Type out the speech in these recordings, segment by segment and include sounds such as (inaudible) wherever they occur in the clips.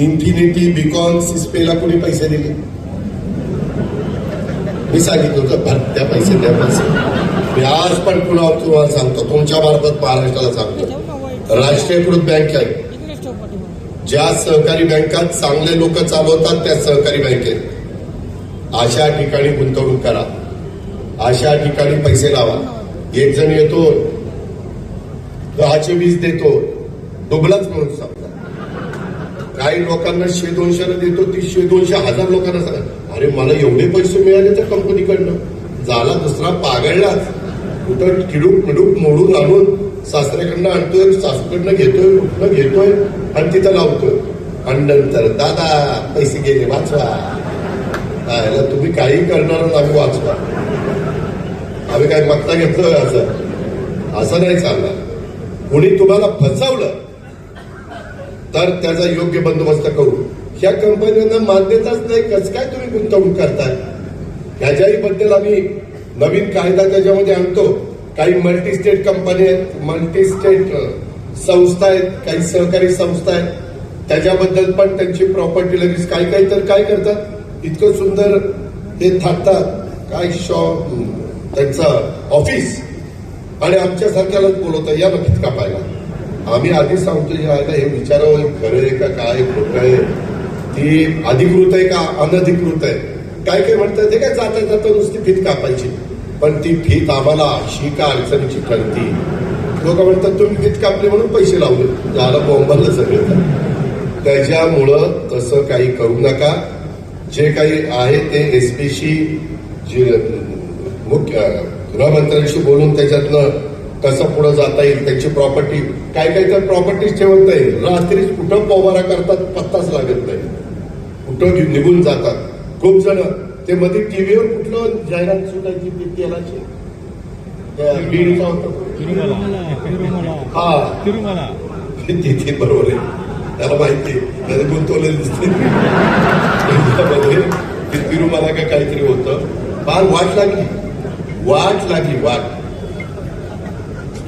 Infinity Beacon सिस्पेला कुणी पैसे दिले? मी सांगितलं होतं भरत्या पैसे द्या पैसे. मी आज पण पुन्हा तुम्हाला सांगतो तुमच्या मार्फत महाराष्ट्राला सांगतो. राष्ट्रीयकृत बँक आहे. ज्या सहकारी बँकात चांगले लोक चालवतात त्या सहकारी बँकेत अशा ठिकाणी गुंतवणूक करा. अशा ठिकाणी पैसे लावा. एक जण येतो दहाचे वीस देतो. दुबलाच म्हणून सांगतो. काही लोकांना शे दोनशे देतो तीसशे दोनशे हजार लोकांना सांगा. अरे मला एवढे पैसे मिळाले त्या कंपनीकडनं. झाला दुसरा पागळलाच. कुठं किडूक मिडूक मोडून आणून सासऱ्याकडनं आणतोय सासूकडनं घेतोय कुठनं घेतोय आणि तिथं लावतोय. आणि नंतर दादा पैसे गेले वाचवा. याला तुम्ही काही करणार आम्ही वाचवा. आम्ही काय मागता घेतलं असं. असं नाही चालणार. कोणी तुम्हाला फसवलं तर त्याचा योग्य बंदोबस्त करू. ह्या कंपन्यांना मान्यताच नाही कस काय तुम्ही गुंतवणूक करताय? ह्याच्याही बद्दल आम्ही नवीन कायदा त्याच्यामध्ये आणतो. काही मल्टी स्टेट कंपनी आहेत मल्टी स्टेट संस्था आहेत काही सहकारी संस्था आहेत. त्याच्याबद्दल पण त्यांची प्रॉपर्टी लगेच काही काही तर काय करतात? इतकं सुंदर हे थाटतात. काय शॉप त्यांचं ऑफिस आणि आमच्यासारख्यालाच बोलवतं या बघितलं का पाहिला? आम्ही आधीच सांगतो यायला हे विचारावं हे खरं आहे का काय खोटं आहे? ती अधिकृत आहे का अनधिकृत आहे? काय काय म्हणतात ते काय जाता जाता नुसती फीत कापायची. पण ती फीत आम्हाला अशी का अडचणीची ठरती? लोक म्हणतात तुम्ही फीत कापली म्हणून पैसे लावले. झालं बोंबललं सगळं. त्याच्यामुळं तसं काही करू नका. जे काही आहे ते एस एसपीशी जे मुख्य गृहमंत्र्यांशी बोलून त्याच्यातलं कसं पुढे जाता येईल त्यांची प्रॉपर्टी काय काय तर प्रॉपर्टीज ठेवत नाही रात्रीच कुठं पोवारा करतात पत्ताच लागत नाही. कुठं निघून जातात. खूप जण ते मध्ये टीव्हीवर कुठलं जाहिरात सुटायची ती तेलाची? हा. तिरुमला. तिथे बरोबर आहे. त्याला माहिती आहे. त्याला गुंतवलेलं दिसते. तिरुमला का काहीतरी होतं. फार वाट लागली. वाट लागली वाट.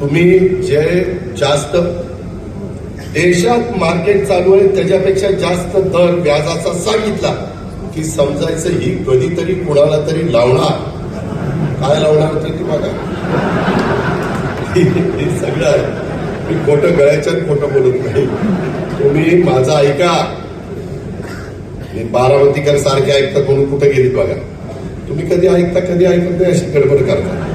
तुम्ही जे जास्त देशात मार्केट चालू आहे त्याच्यापेक्षा जास्त दर व्याजाचा सांगितला की समजायचं ही कधीतरी कुणाला तरी लावणार. काय लावणार ते ती बघा. (laughs) हे सगळं आहे. मी खोटं गळ्याच्या खोटं बोलत नाही. तुम्ही माझा ऐका. मी बारामतीकर सारखे ऐकतात म्हणून कुठे गेलीत बघा. तुम्ही कधी ऐकता कधी ऐकत नाही अशी गडबड करता.